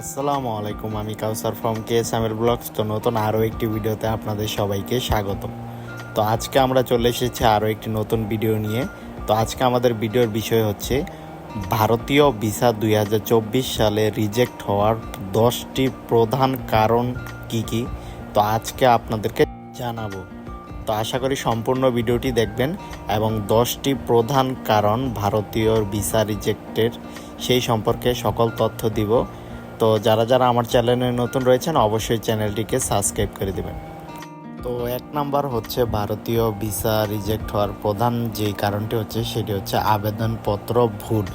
আসসালামু আলাইকুম, আমি Kawsar from K S Amer blogs তো নতুন আরও একটি ভিডিওতে আপনাদের সবাইকে স্বাগত তো আজকে আমরা চলে এসেছি আরও একটি নতুন ভিডিও নিয়ে। তো আজকে আমাদের ভিডিওর বিষয় হচ্ছে, ভারতীয় ভিসা দুই হাজার চব্বিশ সালে রিজেক্ট হওয়ার দশটি প্রধান কারণ কি কি? তো আজকে আপনাদেরকে জানাব। তো আশা করি সম্পূর্ণ ভিডিওটি দেখবেন এবং দশটি প্রধান কারণ ভারতীয় ভিসা রিজেক্টের সেই সম্পর্কে সকল তথ্য দিব। তো যারা যারা আমার চ্যানেলে নতুন রয়েছেন, অবশ্যই চ্যানেলটিকে সাবস্ক্রাইব করে দেবেন। তো এক নাম্বার হচ্ছে ভারতীয় ভিসা রিজেক্ট হওয়ার প্রধান যেই কারণটি হচ্ছে, সেটি হচ্ছে আবেদনপত্র ভুল।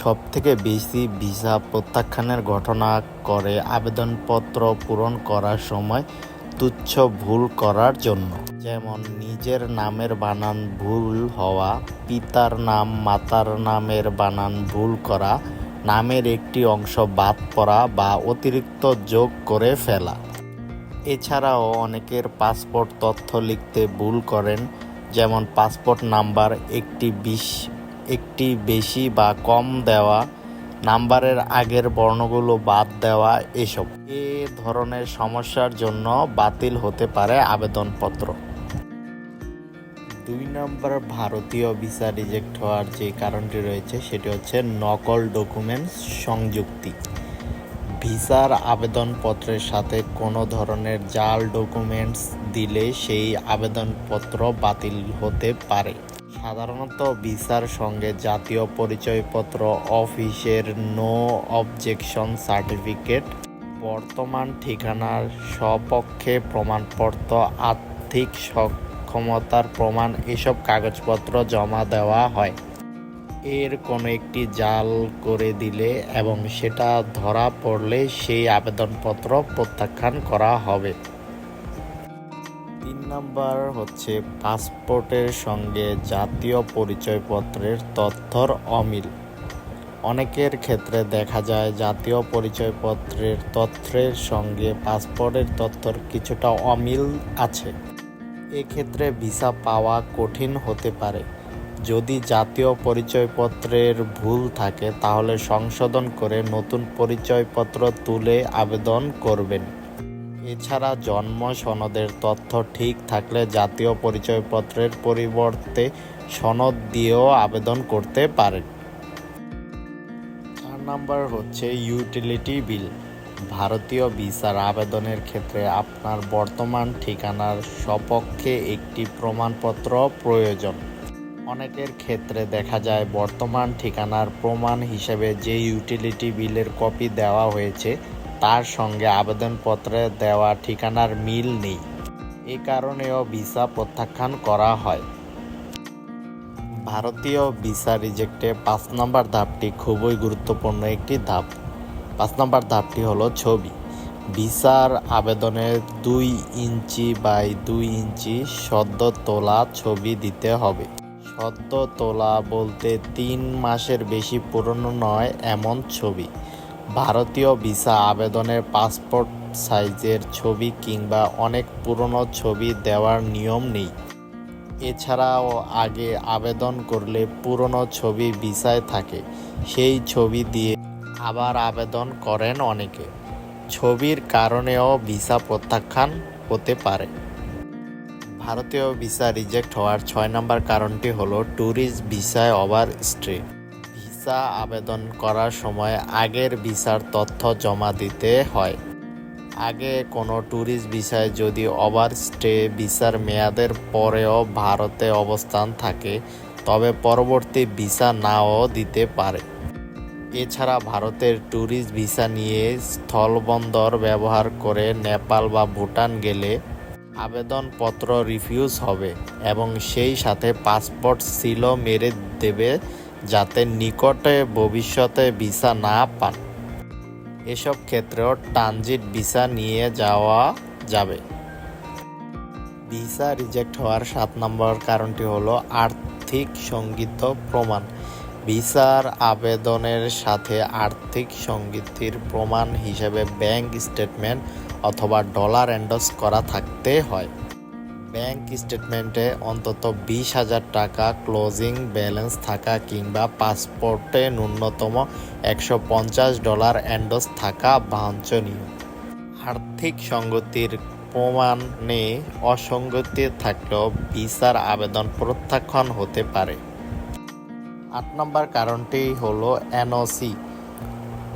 সব থেকে বেশি ভিসা প্রত্যাখ্যানের ঘটনা করে আবেদনপত্র পূরণ করার সময় তুচ্ছ ভুল করার জন্য। যেমন, নিজের নামের বানান ভুল হওয়া, পিতার নাম, মাতার নামের বানান ভুল করা নামের একটি অংশ বাদ পড়া বা অতিরিক্ত যোগ করে ফেলা। এছাড়াও অনেকের পাসপোর্ট তথ্য লিখতে ভুল করেন, যেমন পাসপোর্ট নাম্বার একটি বিশ, একটি বেশি বা কম দেওয়া, নাম্বারের আগের বর্ণগুলো বাদ দেওয়া, এসব। এ ধরনের সমস্যার জন্য বাতিল হতে পারে আবেদনপত্র। দুই নম্বর ভারতীয় ভিসা রিজেক্ট হওয়ার যে কারণটি রয়েছে, সেটি হচ্ছে নকল ডকুমেন্টস সংযুক্তি। ভিসার আবেদনপত্রের সাথে কোনো ধরনের জাল ডকুমেন্টস দিলে সেই আবেদনপত্র বাতিল হতে পারে। সাধারণত ভিসার সঙ্গে জাতীয় পরিচয়পত্র, অফিসের নো অবজেকশন সার্টিফিকেট বর্তমান ঠিকানার সপক্ষে প্রমাণপত্র, আর্থিক সক্ষমতার প্রমাণ এসব কাগজপত্র জমা দেওয়া হয়। এর কোনো একটি জাল করে দিলে এবং সেটা ধরা পড়লে সেই আবেদনপত্র প্রত্যাখ্যান করা হবে। তিন নম্বর হচ্ছে পাসপোর্টের সঙ্গে জাতীয় পরিচয়পত্রের তথ্যর অমিল। অনেকের ক্ষেত্রে দেখা যায় জাতীয় পরিচয়পত্রের তথ্যের সঙ্গে পাসপোর্টের তথ্যর কিছুটা অমিল আছে। এক্ষেত্রে ভিসা পাওয়া কঠিন হতে পারে। যদি জাতীয় পরিচয়পত্রের ভুল থাকে, তাহলে সংশোধন করে নতুন পরিচয়পত্র তুলে আবেদন করবেন। এছাড়া জন্ম সনদের তথ্য ঠিক থাকলে জাতীয় পরিচয়পত্রের পরিবর্তে সনদ দিয়েও আবেদন করতে পারেন। চার নাম্বার হচ্ছে ইউটিলিটি বিল। ভারতীয় ভিসার আবেদনের ক্ষেত্রে আপনার বর্তমান ঠিকানার সপক্ষে একটি প্রমাণপত্র প্রয়োজন। অনেকের ক্ষেত্রে দেখা যায় বর্তমান ঠিকানার প্রমাণ হিসেবে যে ইউটিলিটি বিলের কপি দেওয়া হয়েছে, তার সঙ্গে আবেদনপত্রে দেওয়া ঠিকানার মিল নেই। এ কারণেও ভিসা প্রত্যাখ্যান করা হয়। ভারতীয় ভিসা রিজেক্টে পাঁচ নম্বর ধাপটি খুবই গুরুত্বপূর্ণ একটি ধাপ। পাঁচ নম্বর ধাপটি হলো ছবি। ভিসার আবেদনে দুই ইঞ্চি বাই দুই ইঞ্চি সদ্য তোলা ছবি দিতে হবে। সদ্য তোলা বলতে তিন মাসের বেশি পুরনো নয়, এমন ছবি। ভারতীয় ভিসা আবেদনের পাসপোর্ট সাইজের ছবি কিংবা অনেক পুরনো ছবি দেওয়ার নিয়ম নেই। এছাড়াও আগে আবেদন করলে পুরনো ছবি ভিসায় থাকে। সেই ছবি দিয়ে আবার আবেদন করেন অনেকে। ছবির কারণেও ভিসা প্রত্যাখ্যান হতে পারে। ভারতীয় ভিসা রিজেক্ট হওয়ার ছয় নম্বর কারণটি হলো ট্যুরিস্ট ভিসায় ওভার স্টে। ভিসা আবেদন করার সময় আগের ভিসার তথ্য জমা দিতে হয়। আগে কোনো ট্যুরিস্ট ভিসায় যদি ওভার স্টে ভিসার মেয়াদের পরেও ভারতে অবস্থান থাকে, তবে পরবর্তী ভিসা নাও দিতে পারে। এছাড়া ভারতের ট্যুরিস্ট ভিসা নিয়ে স্থলবন্দর ব্যবহার করে নেপাল বা ভুটান গেলে আবেদনপত্র রিফিউজ হবে এবং সেই সাথে পাসপোর্ট সিল মেরে দেবে যাতে নিকটে ভবিষ্যতে ভিসা না পান। এসব ক্ষেত্রেও ট্রানজিট ভিসা নিয়ে যাওয়া যাবে। ভিসা রিজেক্ট হওয়ার সাত নম্বর কারণটি হলো আর্থিক সংগীত প্রমাণ। ভিসার আবেদনের সাথে আর্থিক সঙ্গীতির প্রমাণ হিসেবে ব্যাংক স্টেটমেন্ট অথবা ডলার এন্ডোস করা থাকতে হয়। ব্যাংক স্টেটমেন্টে অন্তত বিশ হাজার টাকা ক্লোজিং ব্যালেন্স থাকা কিংবা পাসপোর্টে ন্যূনতম একশো পঞ্চাশ ডলার অ্যান্ডোস থাকা বাঞ্ছনীয়। আর্থিক সঙ্গতির প্রমাণে অসঙ্গতি থাকলেও ভিসার আবেদন প্রত্যাখ্যান হতে পারে। আট নম্বর কারণটি হলো এনওসি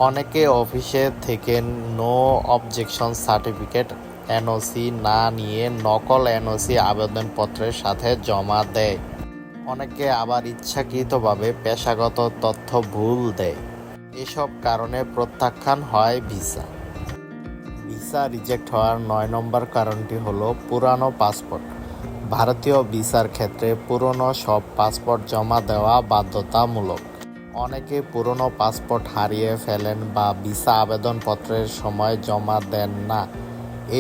অনেকে অফিসে থেকে নো অবজেকশন সার্টিফিকেট এনওসি না নিয়ে নকল এনওসি আবেদনপত্রের সাথে জমা দেয়। অনেকে আবার ইচ্ছাকৃতভাবে পেশাগত তথ্য ভুল দেয়। এসব কারণে প্রত্যাখ্যান হয় ভিসা। ভিসা রিজেক্ট হওয়ার নয় নম্বর কারণটি হলো পুরানো পাসপোর্ট। ভারতীয় ভিসার ক্ষেত্রে পুরনো সব পাসপোর্ট জমা দেওয়া বাধ্যতামূলক। অনেকে পুরনো পাসপোর্ট হারিয়ে ফেলেন বা ভিসা আবেদনপত্রের সময় জমা দেন না।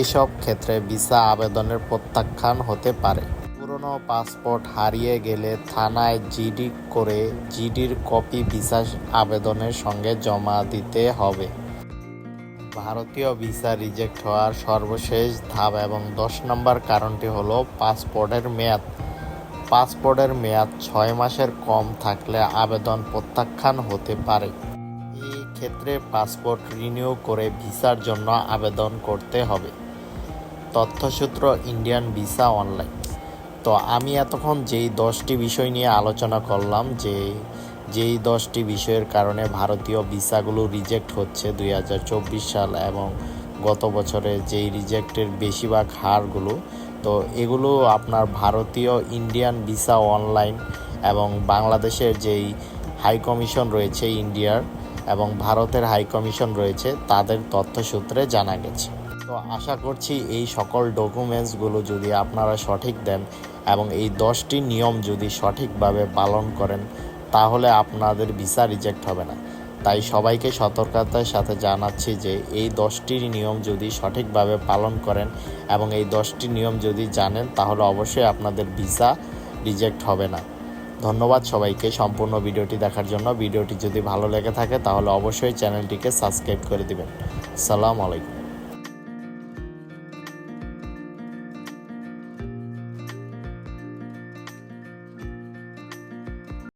এসব ক্ষেত্রে ভিসা আবেদনের প্রত্যাখ্যান হতে পারে। পুরনো পাসপোর্ট হারিয়ে গেলে থানায় জিডি করে জিডির কপি ভিসা আবেদনের সঙ্গে জমা দিতে হবে। ভারতীয় ভিসা রিজেক্ট হওয়ার সর্বশেষ ধাপ এবং দশ নম্বর কারণটি হলো পাসপোর্টের মেয়াদ। পাসপোর্টের মেয়াদ ছয় মাসের কম থাকলে আবেদন প্রত্যাখ্যান হতে পারে। এই ক্ষেত্রে পাসপোর্ট রিনিউ করে ভিসার জন্য আবেদন করতে হবে। তথ্যসূত্র ইন্ডিয়ান ভিসা অনলাইন। তো আমি এতক্ষণ যেই দশটি বিষয় নিয়ে আলোচনা করলাম যে যেই দশটি বিষয়ের কারণে ভারতীয় ভিসাগুলো রিজেক্ট হচ্ছে দুই হাজার চব্বিশ সাল এবং গত বছরে যেই রিজেক্টের বেশিরভাগ হারগুলো, তো এগুলো আপনার ভারতীয় ইন্ডিয়ান ভিসা অনলাইন এবং বাংলাদেশের যেই হাই কমিশন রয়েছে ইন্ডিয়ার এবং ভারতের হাই কমিশন রয়েছে, তাদের তথ্যসূত্রে জানা গেছে। তো আশা করছি এই সকল ডকুমেন্টসগুলো যদি আপনারা সঠিক দেন এবং এই দশটি নিয়ম যদি সঠিকভাবে পালন করেন তাহলে আপনাদের ভিসা রিজেক্ট হবে না। তাই সবাইকে সতর্কতার সাথে জানাচ্ছি যে এই দশটি নিয়ম যদি সঠিকভাবে পালন করেন এবং এই দশটি নিয়ম যদি জানেন, তাহলে অবশ্যই আপনাদের ভিসা রিজেক্ট হবে না। ধন্যবাদ সবাইকে সম্পূর্ণ ভিডিওটি দেখার জন্য। ভিডিওটি যদি ভালো লেগে থাকে, তাহলে অবশ্যই চ্যানেলটিকে সাবস্ক্রাইব করে দিবেন। সালাম আলাইকুম।